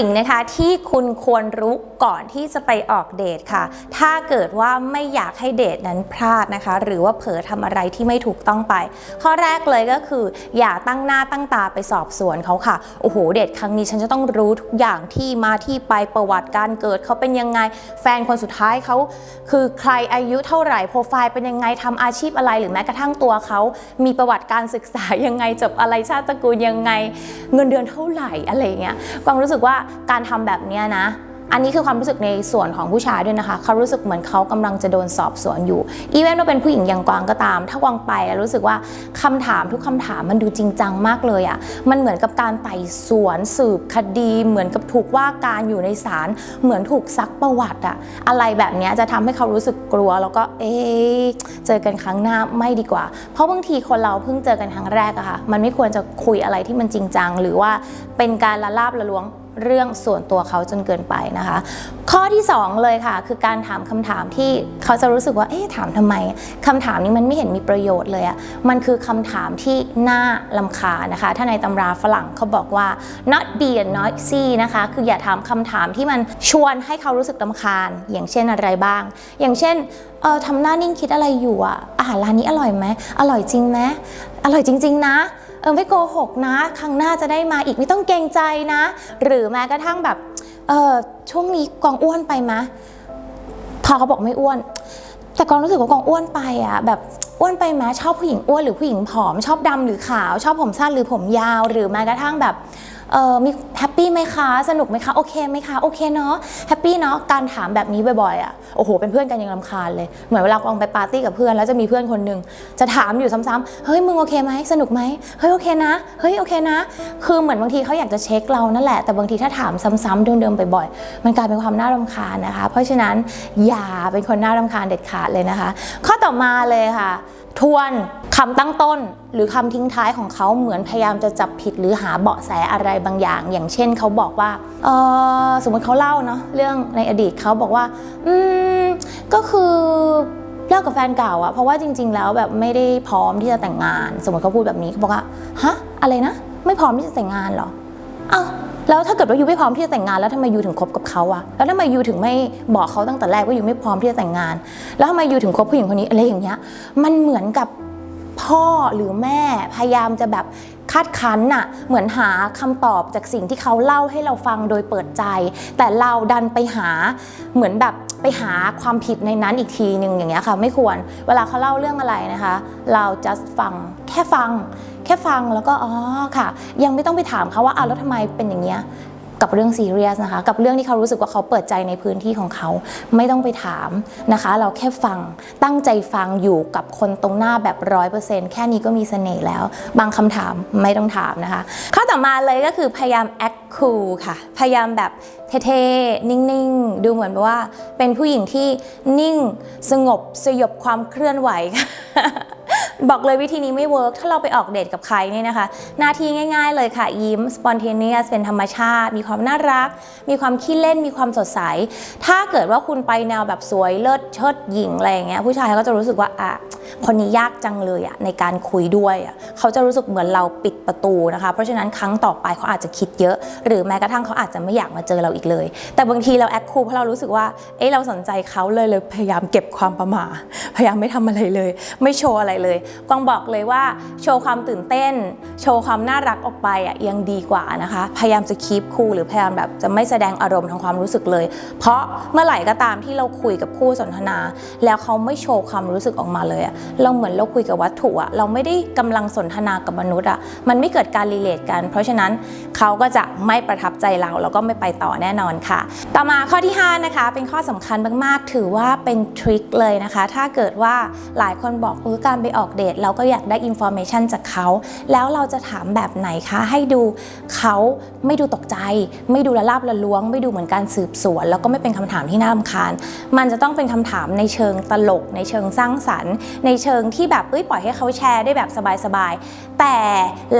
สิ่งนะคะที่คุณควรรู้ก่อนที่จะไปออกเดทค่ะ ถ้าเกิดว่าไม่อยากให้เดทนั้นพลาดนะคะ หรือว่าเผลอทำอะไรที่ไม่ถูกต้องไป ข้อแรกเลยก็คือ อย่าตั้งหน้าตั้งตาไปสอบสวนเขาค่ะ โอ้โห เดทครั้งนี้ฉันจะต้องรู้ทุกอย่างที่มาที่ไปประวัติการเกิดเขาเป็นยังไง แฟนคนสุดท้ายเขาคือใครอายุเท่าไหร่โปรไฟล์เป็นยังไงทำอาชีพอะไรหรือแม้กระทั่งตัวเขา มีประวัติการศึกษายังไงจบอะไรชาติตระกูลยังไง เงินเดือนเท่าไหร่อะไรเงี้ยกวางรู้สึกว่าการทำแบบนี้นะ อันนี้คือความรู้สึกในส่วนของผู้ชายด้วยนะคะ เขารู้สึกเหมือนเขากำลังจะโดนสอบสวนอยู่ อีเวนต์ว่าเป็นผู้หญิงอย่างกวางก็ตาม ถ้ากวางไปแล้วรู้สึกว่าคำถามทุกคำถามมันดูจริงจังมากเลยอะ่ะ มันเหมือนกับการไต่สวนสืบคดี เหมือนกับถูกว่าการอยู่ในศาล เหมือนถูกซักประวัติอะอะไรแบบนี้จะทำให้เขารู้สึกกลัว แล้วก็เอ๊เจอกันครั้งหน้าไม่ดีกว่า เพราะบางทีคนเราเพิ่งเจอกันครั้งแรกอะค่ะ มันไม่ควรจะคุยอะไรที่มันจริงจัง หรือว่าเป็นการละลาบละล้วง เรื่องส่วนตัวเขาจนเกินไปนะคะ ข้อที่ 2 เลยค่ะ คือการถามคำถามที่เขาจะรู้สึกว่าเอ๊ะถามทำไมคำถามนี้มันไม่เห็นมีประโยชน์เลยอะมันคือคำถามที่น่าลำคานะคะ ถ้าในตำราฝรั่งเขาบอกว่า not be a noisy นะคะ คืออย่าถามคำถามที่มันชวนให้เขารู้สึกลำคาญ อย่างเช่นอะไรบ้าง อย่างเช่นเออทำหน้านิ่งคิดอะไรอยู่อะอาหารร้านนี้อร่อยไหมอร่อยจริงไหมอร่อยจริง ๆ นะ เออไม่โกหกนะ ครั้งหน้าจะได้มาอีกไม่ต้องเกรงใจนะ หรือแม้กระทั่งแบบเออช่วงนี้กองอ้วนไปมะพอเขาบอกไม่อ้วน แต่กองรู้สึกว่ากองอ้วนไปอะแบบอ้วนไปไหมชอบผู้หญิงอ้วนหรือผู้หญิงผอม ชอบดำหรือขาว ชอบผมสั้นหรือผมยาว หรือแม้กระทั่งแบบ เออมีแฮปปี้ไหมคะ สนุกไหมคะ โอเคไหมคะ โอเคเนาะ แฮปปี้เนาะ การถามแบบนี้บ่อยๆอะโอ้โห เป็นเพื่อนกันยังรำคาญเลย เหมือนเวลากองไปปาร์ตี้กับเพื่อนแล้วจะมีเพื่อนคนหนึ่งจะถามอยู่ซ้ำๆ เฮ้ย มึงโอเคไหม สนุกไหม เฮ้ย โอเคนะ เฮ้ย โอเคนะ คือเหมือนบางทีเขาอยากจะเช็คเรานั่นแหละ แต่บางทีถ้าถามซ้ำๆ เดิมๆ บ่อยๆ มันกลายเป็นความน่ารำคาญนะคะ เพราะฉะนั้นอย่าเป็นคนน่ารำคาญเด็ดขาดเลยนะคะ ข้อต่อมาเลยค่ะทวนคำตั้งต้นหรือคำทิ้งท้ายของเขาเหมือนพยายามจะจับผิดหรือหาเบาะแสอะไรบางอย่าง อย่างเช่นเขาบอกว่าเออสมมติเขาเล่าเนาะเรื่องในอดีตเขาบอกว่า อืมก็คือเลิกกับแฟนเก่าอะเพราะว่าจริง ๆ แล้วแบบไม่ได้พร้อมที่จะแต่งงาน สมมติเขาพูดแบบนี้เขาบอกว่าฮะอะไรนะ ไม่พร้อมที่จะแต่งงานเหรอ อ้าวแล้วถ้าเกิดว่ายูไม่พร้อมที่จะแต่งงานแล้วทำไมยูถึงคบกับเขาอะแล้วทำไมยูถึงไม่บอกเขาตั้งแต่แรกว่ายูไม่พร้อมที่จะแต่งงาน แล้วทำไมยูถึงคบผู้หญิงคนนี้อะไรอย่างเงี้ย มันเหมือนกับพ่อหรือแม่พยายามจะแบบคาดคั้นน่ะเหมือนหาคำตอบจากสิ่งที่เขาเล่าให้เราฟังโดยเปิดใจ แต่เราดันไปหาเหมือนแบบไปหาความผิดในนั้นอีกทีหนึ่งอย่างเงี้ยค่ะไม่ควร เวลาเขาเล่าเรื่องอะไรนะคะ เรา just ฟังแค่ฟัง ค่ฟังแล้วก็อ๋อค่ะ ยังไม่ต้องไปถามเขาว่าอ้าวแล้วทำไมเป็นอย่างเงี้ยกับเรื่องซีเรียสนะคะ กับเรื่องที่เขารู้สึกว่าเขาเปิดใจในพื้นที่ของเขา ไม่ต้องไปถามนะคะ เราแค่ฟังตั้งใจฟังอยู่กับคนตรงหน้าแบบร้อยเปอร์เซ็นต์แค่นี้ก็มีเสน่ห์แล้ว บางคำถามไม่ต้องถามนะคะข้อต่อมาเลยก็คือพยายาม act cool ค่ะ พยายามแบบเท่ๆ นิ่งๆ ดูเหมือนว่าเป็นผู้หญิงที่นิ่งสงบสยบความเคลื่อนไหวค่ะ บอกเลยวิธีนี้ไม่เวิร์กถ้าเราไปออกเดทกับใครเนี่ยนะคะ หน้าที่ง่าย ๆ เลยค่ะ ยิ้ม spontaneous เป็นธรรมชาติ มีความน่ารัก มีความขี้เล่น มีความสดใส ถ้าเกิดว่าคุณไปแนวแบบสวยเลิศเชิดหญิงอะไรอย่างเงี้ยผู้ชายก็จะรู้สึกว่าอะคนนี้ยากจังเลยอะในการคุยด้วยอะเขาจะรู้สึกเหมือนเราปิดประตูนะคะ เพราะฉะนั้นครั้งต่อไปเขาอาจจะคิดเยอะ หรือแม้กระทั่งเขาอาจจะไม่อยากมาเจอเราอีกเลย แต่บางทีเราแอคคูลเพราะเรารู้สึกว่าเอ๊ะเราสนใจเขาเลยเลยพยายามเก็บความประหมาพยายามไม่ทำอะไรเลย ไม่โชว์อะไรเลยกวางบอกเลยว่าโชว์ความตื่นเต้น โชว์ความน่ารักออกไปอะยังดีกว่านะคะ พยายามจะคีปคูลหรือพยายามแบบจะไม่แสดงอารมณ์ทางความรู้สึกเลย เพราะเมื่อไหร่ก็ตามที่เราคุยกับคู่สนทนา แล้วเขาไม่โชว์ความรู้สึกออกมาเลยอะเราเหมือนเราคุยกับวัตถุอะเราไม่ได้กำลังสนทนากับมนุษย์อะมันไม่เกิดการรีเลทกัน เพราะฉะนั้นเขาก็จะไม่ประทับใจเราแล้วก็ไม่ไปต่อแน่นอนค่ะ ต่อมาข้อที่ 5 นะคะ เป็นข้อสำคัญมากๆ ถือว่าเป็นทริคเลยนะคะ ถ้าเกิดว่าหลายคนบอกเออการไปออกเดทเราก็อยากได้อินโฟเมชันจากเขา แล้วเราจะถามแบบไหนคะ ให้ดูเขาไม่ดูตกใจ ไม่ดูละลาบละล้วง ไม่ดูเหมือนการสืบสวน แล้วก็ไม่เป็นคำถามที่น่ารำคาญ มันจะต้องเป็นคำถามในเชิงตลก ในเชิงสร้างสรรค์ ในเชิงที่แบบเอ้ยปล่อยให้เขาแชร์ได้แบบสบายๆแต่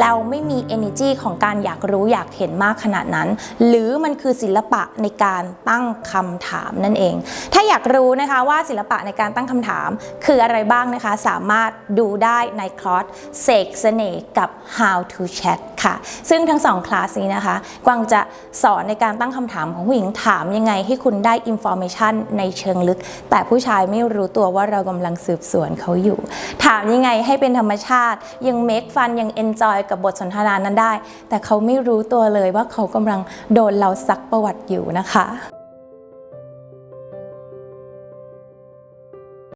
เราไม่มี energy ของการอยากรู้อยากเห็นมากขนาดนั้น หรือมันคือศิลปะในการตั้งคำถามนั่นเอง ถ้าอยากรู้นะคะว่าศิลปะในการตั้งคำถามคืออะไรบ้างนะคะ สามารถดูรู้ได้ในคอร์สเสกเสน่ห์กับ How to Chat ค่ะ ซึ่งทั้งสองคลาสนี้นะคะ กวางจะสอนในการตั้งคำถามของผู้หญิงถามยังไงให้คุณได้ information ในเชิงลึก แต่ผู้ชายไม่รู้ตัวว่าเรากำลังสืบสวนเขาอยู่ ถามยังไงให้เป็นธรรมชาติ ยัง make fun ยัง enjoy กับบทสนทนานั้นได้ แต่เขาไม่รู้ตัวเลยว่าเขากำลังโดนเราซักประวัติอยู่นะคะ